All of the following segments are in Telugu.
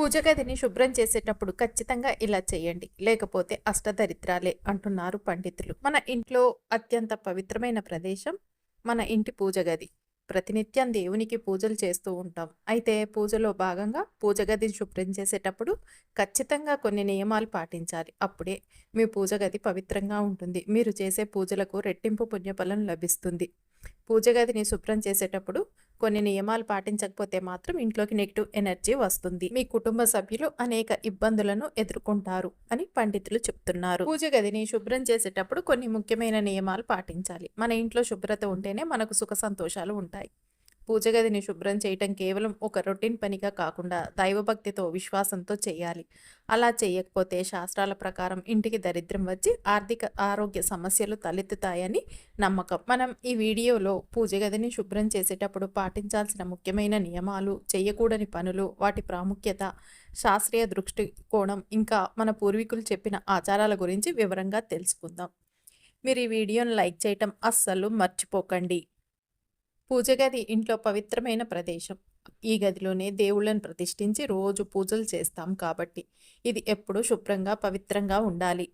పూజ గదిని శుభ్రం చేసేటప్పుడు ఖచ్చితంగా ఇలా చేయండి. లేకపోతే అష్టదరిద్రాలే అంటున్నారు పండితులు. మన ఇంట్లో అత్యంత పవిత్రమైన ప్రదేశం మన ఇంటి పూజ గది ప్రతినిత్యం దేవునికి పూజలు చేస్తూ ఉంటాం. అయితే పూజలో భాగంగా పూజ గదిని శుభ్రం చేసేటప్పుడు ఖచ్చితంగా కొన్ని నియమాలు పాటించాలి. అప్పుడే మీ పూజ గది పవిత్రంగా ఉంటుంది. మీరు చేసే పూజలకు రెట్టింపు పుణ్యఫలం లభిస్తుంది. పూజ గదిని శుభ్రం చేసేటప్పుడు కొన్ని నియమాలు పాటించకపోతే మాత్రం ఇంట్లోకి నెగిటివ్ ఎనర్జీ వస్తుంది. మీ కుటుంబ సభ్యులు అనేక ఇబ్బందులను ఎదుర్కొంటారు అని పండితులు చెప్తున్నారు. పూజ గదిని శుభ్రం చేసేటప్పుడు కొన్ని ముఖ్యమైన నియమాలు పాటించాలి. మన ఇంట్లో శుభ్రత ఉంటేనే మనకు సుఖ సంతోషాలు ఉంటాయి. పూజ గదిని శుభ్రం చేయటం కేవలం ఒక రొటీన్ పనిగా కాకుండా దైవభక్తితో విశ్వాసంతో చేయాలి. అలా చేయకపోతే శాస్త్రాల ప్రకారం ఇంటికి దరిద్రం వచ్చి ఆర్థిక ఆరోగ్య సమస్యలు తలెత్తుతాయని నమ్మకం. మనం ఈ వీడియోలో పూజ గదిని శుభ్రం చేసేటప్పుడు పాటించాల్సిన ముఖ్యమైన నియమాలు చేయకూడని పనులు వాటి ప్రాముఖ్యత శాస్త్రీయ దృష్టికోణం ఇంకా మన పూర్వీకులు చెప్పిన ఆచారాల గురించి వివరంగా తెలుసుకుందాం. మీరు ఈ వీడియోను లైక్ చేయటం అస్సలు మర్చిపోకండి. పూజ గది ఇంట్లో పవిత్రమైన ప్రదేశం. ఈ గదిలోనే దేవుళ్ళను ప్రతిష్ఠించి రోజు పూజలు చేస్తాం కాబట్టి ఇది ఎప్పుడూ శుభ్రంగా పవిత్రంగా ఉండాలి.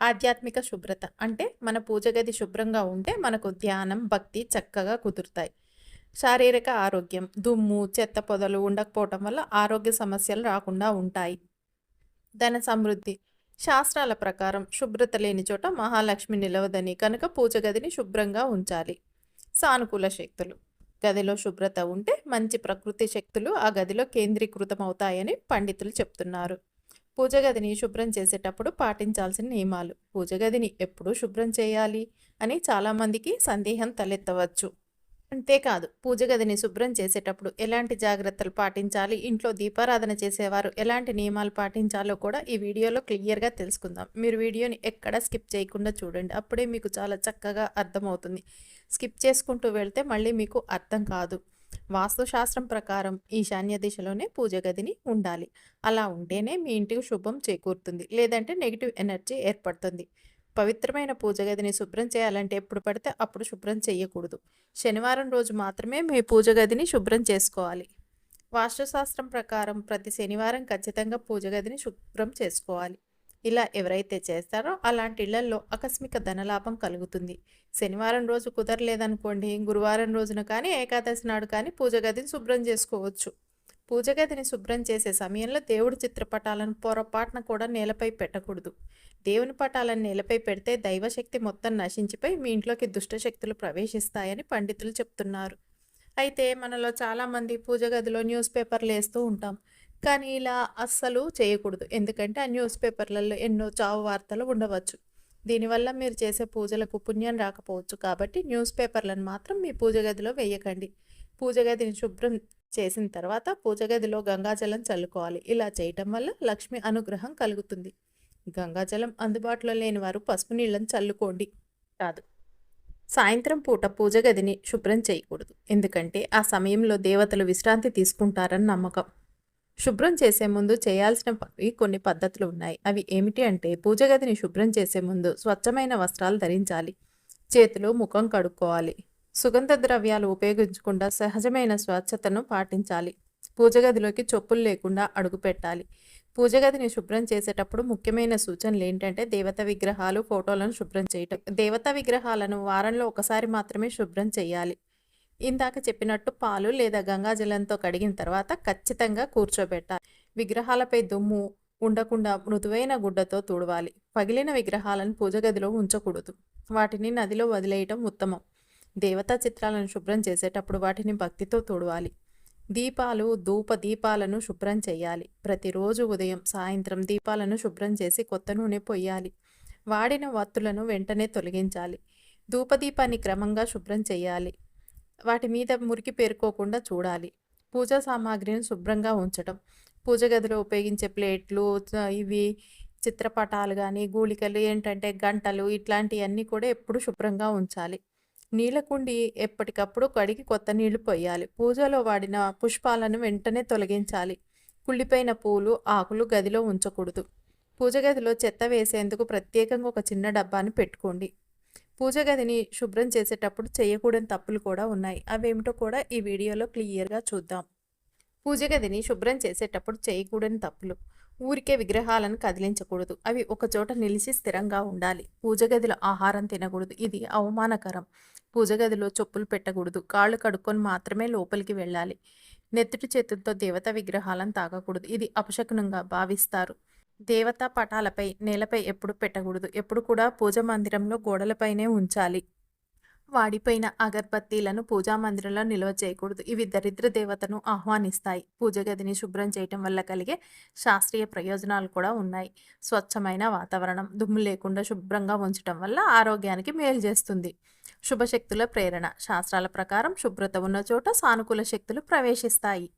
ఆధ్యాత్మిక శుభ్రత అంటే మన పూజ గది శుభ్రంగా ఉంటే మనకు ధ్యానం భక్తి చక్కగా కుదురుతాయి. శారీరక ఆరోగ్యం దుమ్ము చెత్త పొదలు ఉండకపోవటం వల్ల ఆరోగ్య సమస్యలు రాకుండా ఉంటాయి. ధన సమృద్ధి శాస్త్రాల ప్రకారం శుభ్రత లేని చోట మహాలక్ష్మి నిలవదని కనుక పూజ గదిని శుభ్రంగా ఉంచాలి. సానుకూల శక్తులు. గదిలో శుభ్రత ఉంటే మంచి ప్రకృతి శక్తులు ఆ గదిలో కేంద్రీకృతం అవుతాయని పండితులు చెప్తున్నారు. పూజ గదిని శుభ్రం చేసేటప్పుడు పాటించాల్సిన నియమాలు. పూజ గదిని ఎప్పుడు శుభ్రం చేయాలి అని చాలామందికి సందేహం తలెత్తవచ్చు. అంతేకాదు పూజ గదిని శుభ్రం చేసేటప్పుడు ఎలాంటి జాగ్రత్తలు పాటించాలి? ఇంట్లో దీపారాధన చేసేవారు ఎలాంటి నియమాలు పాటించాలో కూడా ఈ వీడియోలో క్లియర్గా తెలుసుకుందాం. మీరు వీడియోని ఎక్కడ స్కిప్ చేయకుండా చూడండి. అప్పుడే మీకు చాలా చక్కగా అర్థమవుతుంది. స్కిప్ చేసుకుంటూ వెళ్తే మళ్ళీ మీకు అర్థం కాదు. వాస్తుశాస్త్రం ప్రకారం ఈశాన్య దిశలోనే పూజ గదిని ఉండాలి. అలా ఉంటేనే మీ ఇంటికి శుభం చేకూరుతుంది. లేదంటే నెగిటివ్ ఎనర్జీ ఏర్పడుతుంది. పవిత్రమైన పూజ గదిని శుభ్రం చేయాలంటే ఎప్పుడు పడితే అప్పుడు శుభ్రం చేయకూడదు. శనివారం రోజు మాత్రమే మీ పూజ గదిని శుభ్రం చేసుకోవాలి. వాస్తుశాస్త్రం ప్రకారం ప్రతి శనివారం ఖచ్చితంగా పూజ గదిని శుభ్రం చేసుకోవాలి. ఇలా ఎవరైతే చేస్తారో అలాంటి ఇళ్ళలో ఆకస్మిక ధనలాభం కలుగుతుంది. శనివారం రోజు కుదరలేదనుకోండి గురువారం రోజున కానీ ఏకాదశి నాడు కానీ పూజ గదిని శుభ్రం చేసుకోవచ్చు. పూజ గదిని శుభ్రం చేసే సమయంలో దేవుడి చిత్రపటాలను పొరపాటున కూడా నేలపై పెట్టకూడదు. దేవుని పటాలను నేలపై పెడితే దైవశక్తి మొత్తం నశించిపోయి మీ ఇంట్లోకి దుష్టశక్తులు ప్రవేశిస్తాయని పండితులు చెప్తున్నారు. అయితే మనలో చాలామంది పూజ గదిలో న్యూస్ పేపర్లు వేస్తూ ఉంటాం. కానీ ఇలా అస్సలు చేయకూడదు. ఎందుకంటే ఆ న్యూస్ పేపర్లలో ఎన్నో చావు వార్తలు ఉండవచ్చు. దీనివల్ల మీరు చేసే పూజలకు పుణ్యం రాకపోవచ్చు. కాబట్టి న్యూస్ పేపర్లను మాత్రం మీ పూజ గదిలో వేయకండి. పూజ గదిని శుభ్రం చేసిన తర్వాత పూజ గదిలో గంగాజలం చల్లుకోవాలి. ఇలా చేయటం వల్ల లక్ష్మి అనుగ్రహం కలుగుతుంది. గంగాజలం అందుబాటులో లేని వారు పసుపు నీళ్ళని చల్లుకోండి. కాదు. సాయంత్రం పూట పూజ గదిని శుభ్రం చేయకూడదు. ఎందుకంటే ఆ సమయంలో దేవతలు విశ్రాంతి తీసుకుంటారని నమ్మకం. శుభ్రం చేసే ముందు చేయాల్సినవి కొన్ని పద్ధతులు ఉన్నాయి. అవి ఏమిటి అంటే పూజ గదిని శుభ్రం చేసే ముందు స్వచ్ఛమైన వస్త్రాలు ధరించాలి. చేతులు ముఖం కడుక్కోవాలి. సుగంధ ద్రవ్యాలు ఉపయోగించకుండా సహజమైన స్వచ్ఛతను పాటించాలి. పూజ గదిలోకి చొప్పులు లేకుండా అడుగు పెట్టాలి. పూజ గదిని శుభ్రం చేసేటప్పుడు ముఖ్యమైన సూచనలు ఏంటంటే దేవత విగ్రహాలు ఫోటోలను శుభ్రం చేయటం. దేవత విగ్రహాలను వారంలో ఒకసారి మాత్రమే శుభ్రం చేయాలి. ఇందాక చెప్పినట్టు పాలు లేదా గంగాజలంతో కడిగిన తర్వాత ఖచ్చితంగా కూర్చోబెట్టాలి. విగ్రహాలపై దుమ్ము ఉండకుండా మృదువైన గుడ్డతో తుడవాలి. పగిలిన విగ్రహాలను పూజ గదిలో ఉంచకూడదు. వాటిని నదిలో వదిలేయటం ఉత్తమం. దేవతా చిత్రాలను శుభ్రం చేసేటప్పుడు వాటిని భక్తితో తుడవాలి. దీపాలు ధూప దీపాలను శుభ్రం చేయాలి. ప్రతిరోజు ఉదయం సాయంత్రం దీపాలను శుభ్రం చేసి కొత్త నూనె పొయ్యాలి. వాడిన వత్తులను వెంటనే తొలగించాలి. ధూపదీపాన్ని క్రమంగా శుభ్రం చేయాలి. వాటి మీద మురికి పేరుకోకుండా చూడాలి. పూజా సామాగ్రిని శుభ్రంగా ఉంచడం పూజ గదిలో ఉపయోగించే ప్లేట్లు ఇవి చిత్రపటాలు కానీ గూళికలు ఏంటంటే గంటలు ఇట్లాంటివన్నీ కూడా ఎప్పుడు శుభ్రంగా ఉంచాలి. నీళ్ళ కుండి ఎప్పటికప్పుడు కడిగి కొత్త నీళ్ళు పోయాలి పూజలో వాడిన పుష్పాలను వెంటనే తొలగించాలి. కుళ్ళిపోయిన పూలు ఆకులు గదిలో ఉంచకూడదు. పూజ గదిలో చెత్త వేసేందుకు ప్రత్యేకంగా ఒక చిన్న డబ్బాని పెట్టుకోండి. పూజ గదిని శుభ్రం చేసేటప్పుడు చేయకూడని తప్పులు కూడా ఉన్నాయి. అవేమిటో కూడా ఈ వీడియోలో క్లియర్గా చూద్దాం. పూజ గదిని శుభ్రం చేసేటప్పుడు చేయకూడని తప్పులు. ఊరికే విగ్రహాలను కదిలించకూడదు. అవి ఒకచోట నిలిచి స్థిరంగా ఉండాలి. పూజ గదిలో ఆహారం తినకూడదు. ఇది అవమానకరం. పూజ గదిలో చెప్పులు పెట్టకూడదు. కాళ్ళు కడుక్కొని మాత్రమే లోపలికి వెళ్ళాలి. నెత్తుటి చేతులతో దేవతా విగ్రహాలను తాగకూడదు ఇది అపశకునంగా భావిస్తారు. దేవతా పటాలపై నేలపై ఎప్పుడు పెట్టకూడదు. ఎప్పుడు కూడా పూజ మందిరంలో గోడలపైనే ఉంచాలి. వాడిపోయిన అగర్బత్తీలను పూజా మందిరంలో నిల్వ చేయకూడదు. ఇవి దరిద్ర దేవతను ఆహ్వానిస్తాయి. పూజ గదిని శుభ్రం చేయటం వల్ల కలిగే శాస్త్రీయ ప్రయోజనాలు కూడా ఉన్నాయి. స్వచ్ఛమైన వాతావరణం దుమ్ము లేకుండా శుభ్రంగా ఉంచటం వల్ల ఆరోగ్యానికి మేలు చేస్తుంది. శుభశక్తుల ప్రేరణ శాస్త్రాల ప్రకారం శుభ్రత ఉన్న చోట సానుకూల శక్తులు ప్రవేశిస్తాయి.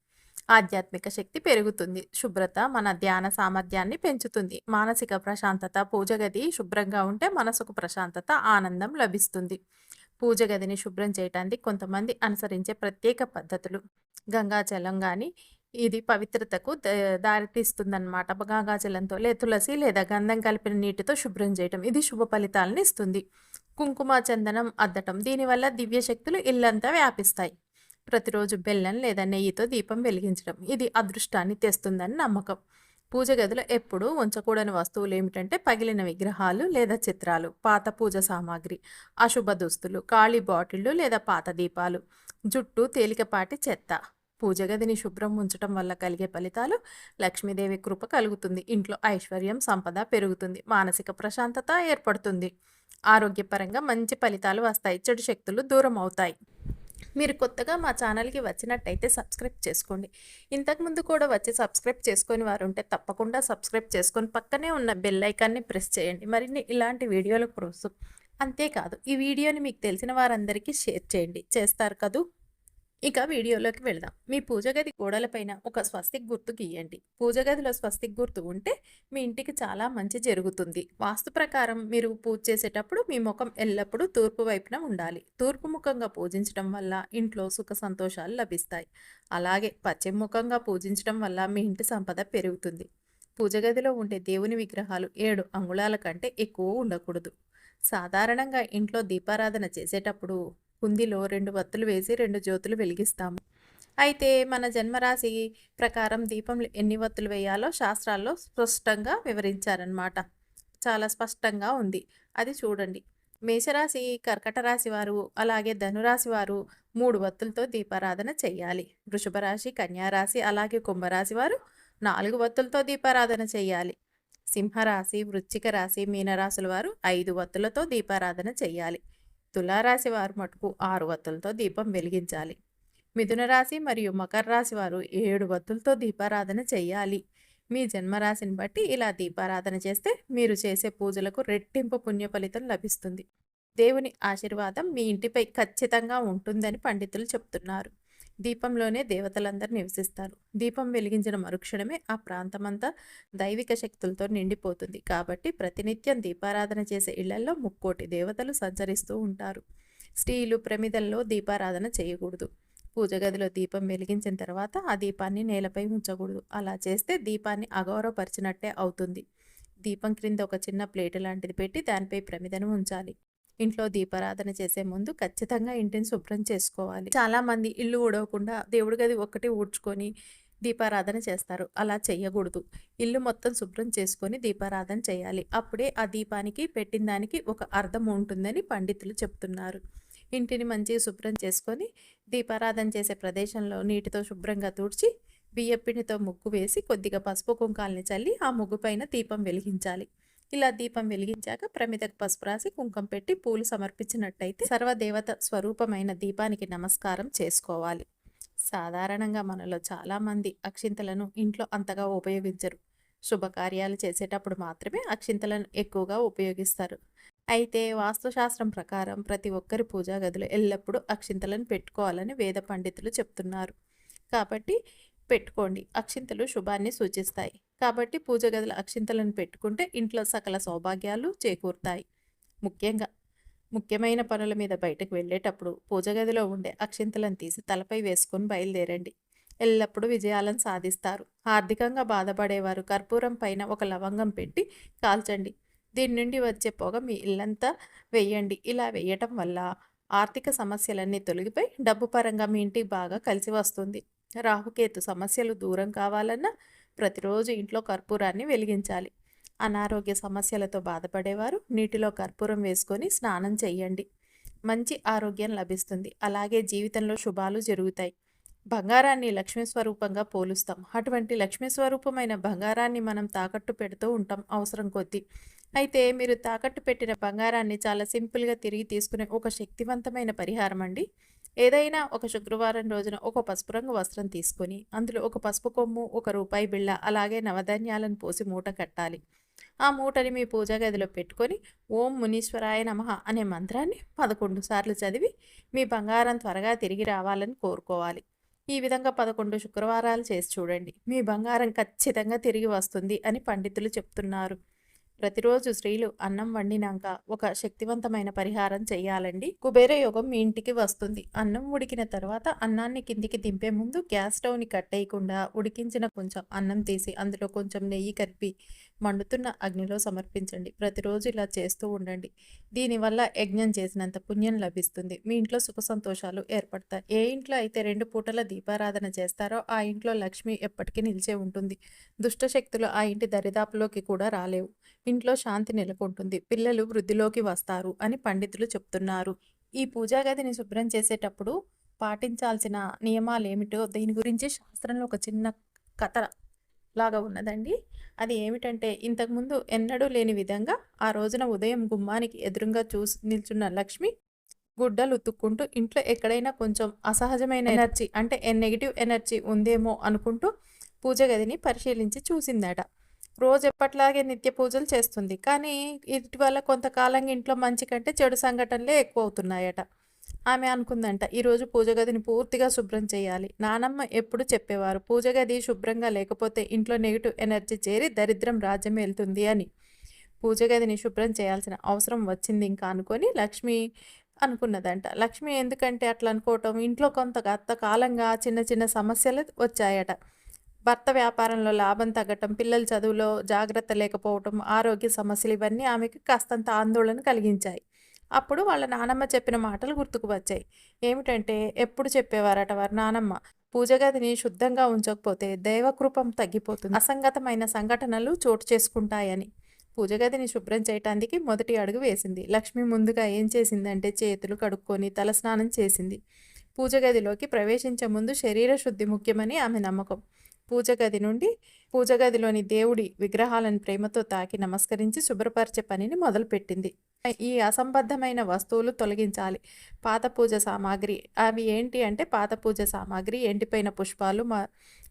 ఆధ్యాత్మిక శక్తి పెరుగుతుంది. శుభ్రత మన ధ్యాన సామర్థ్యాన్ని పెంచుతుంది. మానసిక ప్రశాంతత పూజ గది శుభ్రంగా ఉంటే మనసుకు ప్రశాంతత ఆనందం లభిస్తుంది. పూజ గదిని శుభ్రం చేయటానికి కొంతమంది అనుసరించే ప్రత్యేక పద్ధతులు. గంగాజలం కానీ ఇది పవిత్రతకు ద- దారితీస్తుందన్నమాట. గంగాజలంతో లే తులసి లేదా గంధం కలిపిన నీటితో శుభ్రం చేయటం ఇది శుభ ఫలితాలను ఇస్తుంది. కుంకుమ చందనం అద్దటం దీనివల్ల దివ్య శక్తులు ఇల్లంతా వ్యాపిస్తాయి. ప్రతిరోజు బెల్లం లేదా నెయ్యితో దీపం వెలిగించడం. ఇది అదృష్టాన్ని తెస్తుందని నమ్మకం. పూజ గదిలో ఎప్పుడూ ఉంచకూడని వస్తువులు ఏమిటంటే పగిలిన విగ్రహాలు లేదా చిత్రాలు పాత పూజ సామాగ్రి అశుభ దుస్తులు ఖాళీ బాటిళ్ళు లేదా పాత దీపాలు జుట్టు తేలికపాటి చెత్త. పూజ గదిని శుభ్రం ఉంచడం వల్ల కలిగే ఫలితాలు లక్ష్మీదేవి కృప కలుగుతుంది. ఇంట్లో ఐశ్వర్యం సంపద పెరుగుతుంది. మానసిక ప్రశాంతత ఏర్పడుతుంది. ఆరోగ్యపరంగా మంచి ఫలితాలు వస్తాయి. చెడు శక్తులు దూరం అవుతాయి మీరు కొత్తగా మా ఛానల్కి వచ్చినట్టయితే సబ్స్క్రైబ్ చేసుకోండి. ఇంతకుముందు కూడా వచ్చి సబ్స్క్రైబ్ చేసుకొని వారు ఉంటే తప్పకుండా సబ్స్క్రైబ్ చేసుకొని పక్కనే ఉన్న బెల్ ఐకాన్ని ప్రెస్ చేయండి. మరిన్ని ఇలాంటి వీడియోల కోసం అంతేకాదు ఈ వీడియోని మీకు తెలిసిన వారందరికీ షేర్ చేయండి. చేస్తారు కదూ? ఇక వీడియోలోకి వెళదాం. మీ పూజ గది గోడలపైన ఒక స్వస్తిక్ గుర్తు గీయండి. పూజ గదిలో స్వస్తిక్ గుర్తు ఉంటే మీ ఇంటికి చాలా మంచి జరుగుతుంది. వాస్తు ప్రకారం మీరు పూజ చేసేటప్పుడు మీ ముఖం ఎల్లప్పుడూ తూర్పు వైపున ఉండాలి. తూర్పు ముఖంగా పూజించడం వల్ల ఇంట్లో సుఖ సంతోషాలు లభిస్తాయి. అలాగే పశ్చిమ ముఖంగా పూజించడం వల్ల మీ ఇంటి సంపద పెరుగుతుంది. పూజ గదిలో ఉండే దేవుని విగ్రహాలు ఏడు అంగుళాల కంటే ఎక్కువ ఉండకూడదు. సాధారణంగా ఇంట్లో దీపారాధన చేసేటప్పుడు కుందిలో రెండు వత్తులు వేసి రెండు జ్యోతులు వెలిగిస్తాము. అయితే మన జన్మరాశి ప్రకారం దీపం ఎన్ని వత్తులు వేయాలో శాస్త్రాల్లో స్పష్టంగా వివరించారనమాట చాలా స్పష్టంగా ఉంది. అది చూడండి. మేషరాశి కర్కట రాశి వారు అలాగే ధనురాశి వారు మూడు వత్తులతో దీపారాధన చేయాలి. వృషభ రాశి కన్యారాశి అలాగే కుంభరాశి వారు నాలుగు వత్తులతో దీపారాధన చేయాలి. సింహరాశి వృశ్చిక రాశి మీనరాశుల వారు ఐదు వత్తులతో దీపారాధన చేయాలి తులారాశి వారు మటుకు ఆరు వత్తులతో దీపం వెలిగించాలి. మిథున రాశి మరియు మకర రాశి వారు ఏడు వత్తులతో దీపారాధన చేయాలి మీ జన్మరాశిని బట్టి ఇలా దీపారాధన చేస్తే మీరు చేసే పూజలకు రెట్టింపు పుణ్య ఫలితం లభిస్తుంది. దేవుని ఆశీర్వాదం మీ ఇంటిపై ఖచ్చితంగా ఉంటుందని పండితులు చెప్తున్నారు. దీపంలోనే దేవతలందరూ నివసిస్తారు. దీపం వెలిగించిన మరుక్షణమే ఆ ప్రాంతమంతా దైవిక శక్తులతో నిండిపోతుంది. కాబట్టి ప్రతినిత్యం దీపారాధన చేసే ఇళ్ళలో ముక్కోటి దేవతలు సంచరిస్తూ ఉంటారు. స్త్రీలు ప్రమిదల్లో దీపారాధన చేయకూడదు. పూజ గదిలో దీపం వెలిగించిన తర్వాత ఆ దీపాన్ని నేలపై ఉంచకూడదు. అలా చేస్తే దీపాన్ని అగౌరవపరిచినట్టే అవుతుంది. దీపం క్రింద ఒక చిన్న ప్లేటు లాంటిది పెట్టి దానిపై ప్రమిదను ఉంచాలి. ఇంట్లో దీపారాధన చేసే ముందు ఖచ్చితంగా ఇంటిని శుభ్రం చేసుకోవాలి. చాలా మంది ఇల్లు ఊడవకుండా దేవుడి గది ఒక్కటి ఊడ్చుకొని దీపారాధన చేస్తారు. అలా చేయకూడదు ఇల్లు మొత్తం శుభ్రం చేసుకొని దీపారాధన చేయాలి. అప్పుడే ఆ దీపానికి పెట్టిన దానికి ఒక అర్థం ఉంటుందని పండితులు చెప్తున్నారు. ఇంటిని మంచిగా శుభ్రం చేసుకొని దీపారాధన చేసే ప్రదేశంలో నీటితో శుభ్రంగా తుడిచి బియ్యపిండితో ముగ్గు వేసి కొద్దిగా పసుపు కుంకాలని చల్లి ఆ ముగ్గు పైన దీపం వెలిగించాలి. ఇలా దీపం వెలిగించాక ప్రమిదకు పసుపు రాసి కుంకం పెట్టి పూలు సమర్పించినట్టయితే సర్వదేవత స్వరూపమైన దీపానికి నమస్కారం చేసుకోవాలి. సాధారణంగా మనలో చాలామంది అక్షింతలను ఇంట్లో అంతగా ఉపయోగించరు. శుభకార్యాలు చేసేటప్పుడు మాత్రమే అక్షింతలను ఎక్కువగా ఉపయోగిస్తారు. అయితే వాస్తుశాస్త్రం ప్రకారం ప్రతి ఒక్కరి పూజా గదిలో ఎల్లప్పుడూ అక్షింతలను పెట్టుకోవాలని వేద పండితులు చెప్తున్నారు. కాబట్టి పెట్టుకోండి అక్షింతలు శుభాన్ని సూచిస్తాయి. కాబట్టి పూజ గదిలో అక్షింతలను పెట్టుకుంటే ఇంట్లో సకల సౌభాగ్యాలు చేకూరుతాయి. ముఖ్యంగా ముఖ్యమైన పనుల మీద బయటకు వెళ్ళేటప్పుడు పూజ గదిలో ఉండే అక్షింతలను తీసి తలపై వేసుకొని బయలుదేరండి. ఎల్లప్పుడూ విజయాలను సాధిస్తారు. ఆర్థికంగా బాధపడేవారు కర్పూరం పైన ఒక లవంగం పెట్టి కాల్చండి. దీని నుండి వచ్చే పొగ మీ ఇల్లంతా వేయండి. ఇలా వేయటం వల్ల ఆర్థిక సమస్యలన్నీ తొలగిపోయి డబ్బు పరంగా మీ ఇంటికి బాగా కలిసి వస్తుంది. రాహుకేతు సమస్యలు దూరం కావాలన్నా ప్రతిరోజు ఇంట్లో కర్పూరాన్ని వెలిగించాలి. అనారోగ్య సమస్యలతో బాధపడేవారు నీటిలో కర్పూరం వేసుకొని స్నానం చేయండి మంచి ఆరోగ్యం లభిస్తుంది. అలాగే జీవితంలో శుభాలు జరుగుతాయి. బంగారాన్ని లక్ష్మీ స్వరూపంగా పోలుస్తాం. అటువంటి లక్ష్మీ స్వరూపమైన బంగారాన్ని మనం తాకట్టు పెడుతూ ఉంటాం అవసరం కొద్దీ. అయితే మీరు తాకట్టు పెట్టిన బంగారాన్ని చాలా సింపుల్గా తిరిగి తీసుకునే ఒక శక్తివంతమైన పరిహారం అండి ఏదైనా ఒక శుక్రవారం రోజున ఒక పసుపు రంగు వస్త్రం తీసుకొని అందులో ఒక పసుపు కొమ్ము ఒక రూపాయి బిళ్ళ అలాగే నవధాన్యాలను పోసి మూట కట్టాలి. ఆ మూటని మీ పూజా గదిలో పెట్టుకొని ఓం మునీశ్వరాయ నమ అనే మంత్రాన్ని పదకొండు సార్లు చదివి మీ బంగారం త్వరగా తిరిగి రావాలని కోరుకోవాలి. ఈ విధంగా పదకొండు శుక్రవారాలు చేసి చూడండి. మీ బంగారం ఖచ్చితంగా తిరిగి వస్తుంది అని పండితులు చెప్తున్నారు. ప్రతిరోజు స్త్రీలు అన్నం వండినాక ఒక శక్తివంతమైన పరిహారం చేయాలండి. కుబేర యోగం మీ ఇంటికి వస్తుంది. అన్నం ఉడికిన తర్వాత అన్నాన్ని కిందికి దింపే ముందు గ్యాస్ స్టవ్ని కట్టేయకుండా ఉడికించిన కొంచెం అన్నం తీసి అందులో కొంచెం నెయ్యి కలిపి మండుతున్న అగ్నిలో సమర్పించండి. ప్రతిరోజు ఇలా చేస్తూ ఉండండి. దీనివల్ల యజ్ఞం చేసినంత పుణ్యం లభిస్తుంది. మీ ఇంట్లో సుఖ సంతోషాలు ఏర్పడతాయి. ఏ ఇంట్లో అయితే రెండు పూటల దీపారాధన చేస్తారో ఆ ఇంట్లో లక్ష్మి ఎప్పటికీ నిలిచే ఉంటుంది. దుష్టశక్తులు ఆ ఇంటి దరిదాపులోకి కూడా రాలేవు. ఇంట్లో శాంతి నెలకొంటుంది. పిల్లలు వృద్ధిలోకి వస్తారు అని పండితులు చెప్తున్నారు. ఈ పూజా గదిని శుభ్రం చేసేటప్పుడు పాటించాల్సిన నియమాలు ఏమిటో దీని గురించి శాస్త్రంలో ఒక చిన్న కథ లాగా ఉన్నదండి. అది ఏమిటంటే ఇంతకుముందు ఎన్నడూ లేని విధంగా ఆ రోజున ఉదయం గుమ్మానికి ఎదురుగా చూసి నిల్చున్న లక్ష్మి గుడ్డలు ఉతుక్కుంటూ ఇంట్లో ఎక్కడైనా కొంచెం అసహజమైన ఎనర్జీ అంటే నెగిటివ్ ఎనర్జీ ఉందేమో అనుకుంటూ పూజ గదిని పరిశీలించి చూసిందట. రోజు ఎప్పట్లాగే నిత్య పూజలు చేస్తుంది. కానీ ఇటీవల కొంతకాలంగా ఇంట్లో మంచి కంటే చెడు సంఘటనలే ఎక్కువ అవుతున్నాయట ఆమె అనుకుందంట ఈరోజు పూజ గదిని పూర్తిగా శుభ్రం చేయాలి. నానమ్మ ఎప్పుడు చెప్పేవారు పూజ గది శుభ్రంగా లేకపోతే ఇంట్లో నెగిటివ్ ఎనర్జీ చేరి దరిద్రం రాజ్యం వెళ్తుంది అని. పూజ గదిని శుభ్రం చేయాల్సిన అవసరం వచ్చింది ఇంకా అనుకొని లక్ష్మి అనుకున్నదంట. లక్ష్మి ఎందుకంటే అట్లా అనుకోవటం ఇంట్లో కొంత గత కాలంగా చిన్న చిన్న సమస్యలు వచ్చాయట. భర్త వ్యాపారంలో లాభం తగ్గటం పిల్లల చదువులో జాగ్రత్త లేకపోవటం ఆరోగ్య సమస్యలు ఇవన్నీ ఆమెకి కాస్తంత ఆందోళన కలిగించాయి. అప్పుడు వాళ్ళ నానమ్మ చెప్పిన మాటలు గుర్తుకు వచ్చాయి. ఏమిటంటే ఎప్పుడు చెప్పేవారట వారి నానమ్మ? పూజగదిని శుద్ధంగా ఉంచకపోతే దైవకృపం తగ్గిపోతుంది. అసంగతమైన సంఘటనలు చోటు చేసుకుంటాయని. పూజగదిని శుభ్రం చేయటానికి మొదటి అడుగు వేసింది. లక్ష్మి ముందుగా ఏం చేసిందంటే చేతులు కడుక్కొని తలస్నానం చేసింది. పూజ గదిలోకి ప్రవేశించే ముందు శరీర శుద్ధి ముఖ్యమని ఆమె నమ్మకం. పూజ గది నుండి పూజ గదిలోని దేవుడి విగ్రహాలను ప్రేమతో తాకి నమస్కరించి శుభ్రపరిచే పనిని మొదలుపెట్టింది. ఈ అసంబద్ధమైన వస్తువులు తొలగించాలి. పాత పూజ సామాగ్రి. అవి ఏంటి అంటే పాత పూజ సామాగ్రి ఎండిపోయిన పుష్పాలు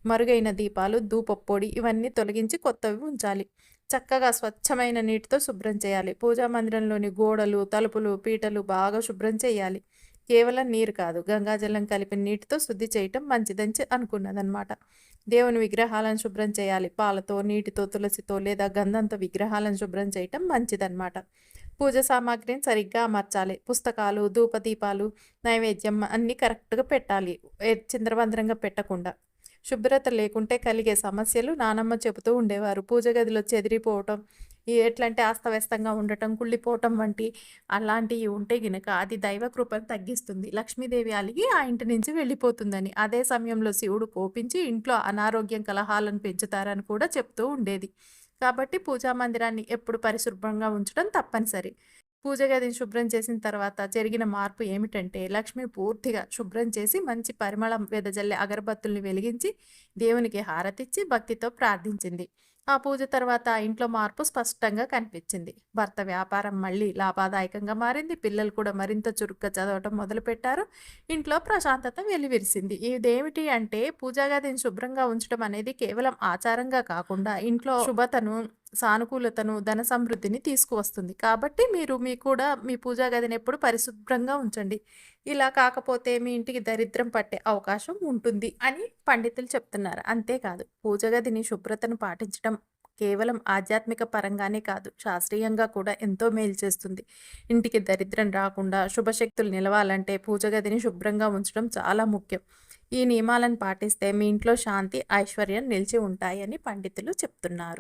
మరుగైన దీపాలు ధూపప్పొడి ఇవన్నీ తొలగించి కొత్తవి ఉంచాలి. చక్కగా స్వచ్ఛమైన నీటితో శుభ్రం చేయాలి. పూజా మందిరంలోని గోడలు తలుపులు పీటలు బాగా శుభ్రం చేయాలి. కేవలం నీరు కాదు. గంగాజలం కలిపిన నీటితో శుద్ధి చేయటం మంచిదని అనుకున్నదనమాట దేవుని విగ్రహాలను శుభ్రం చేయాలి. పాలతో నీటితో తులసితో లేదా గంధంతో విగ్రహాలను శుభ్రం చేయటం మంచిదన్నమాట. పూజ సామాగ్రిని సరిగ్గా అమర్చాలి. పుస్తకాలు ధూపదీపాలు నైవేద్యం అన్నీ కరెక్ట్గా పెట్టాలి. చింద్రవంద్రంగా పెట్టకుండా. శుభ్రత లేకుంటే కలిగే సమస్యలు నానమ్మ చెబుతూ ఉండేవారు. పూజ గదిలో చెదిరిపోవటం ఎట్లంటే అస్తవ్యస్తంగా ఉండటం కుళ్ళిపోవటం వంటి అలాంటివి ఉంటే గినక అది దైవ కృపను తగ్గిస్తుంది. లక్ష్మీదేవి అలిగి ఆ ఇంటి నుంచి వెళ్ళిపోతుందని. అదే సమయంలో శివుడు కోపించి ఇంట్లో అనారోగ్యం కలహాలను పెంచుతారని కూడా చెప్తూ ఉండేది. కాబట్టి పూజా మందిరాన్ని ఎప్పుడు పరిశుభ్రంగా ఉంచడం తప్పనిసరి. పూజ గదిని శుభ్రం చేసిన తర్వాత జరిగిన మార్పు ఏమిటంటే లక్ష్మి పూర్తిగా శుభ్రం చేసి మంచి పరిమళం వెదజల్లే అగరబత్తుల్ని వెలిగించి దేవునికి హారతిచ్చి భక్తితో ప్రార్థించింది. ఆ పూజ తర్వాత ఇంట్లో మార్పు స్పష్టంగా కనిపించింది. భర్త వ్యాపారం మళ్ళీ లాభదాయకంగా మారింది. పిల్లలు కూడా మరింత చురుగ్గా చదవటం మొదలుపెట్టారు. ఇంట్లో ప్రశాంతత వెలివిరిసింది. ఇదేమిటి అంటే పూజాగదిని శుభ్రంగా ఉంచడం అనేది కేవలం ఆచారంగా కాకుండా ఇంట్లో శుభతను సానుకూలతను ధన సమృద్ధిని తీసుకువస్తుంది. కాబట్టి మీరు మీ కూడా మీ పూజా గదిని ఎప్పుడు పరిశుభ్రంగా ఉంచండి. ఇలా కాకపోతే మీ ఇంటికి దరిద్రం పట్టే అవకాశం ఉంటుంది అని పండితులు చెప్తున్నారు. అంతేకాదు పూజ గదిని శుభ్రతను పాటించడం కేవలం ఆధ్యాత్మిక పరంగానే కాదు శాస్త్రీయంగా కూడా ఎంతో మేలు చేస్తుంది. ఇంటికి దరిద్రం రాకుండా శుభశక్తులు నిలవాలంటే పూజ గదిని శుభ్రంగా ఉంచడం చాలా ముఖ్యం. ఈ నియమాలను పాటిస్తే మీ ఇంట్లో శాంతి ఐశ్వర్యం నిలిచి ఉంటాయని పండితులు చెప్తున్నారు.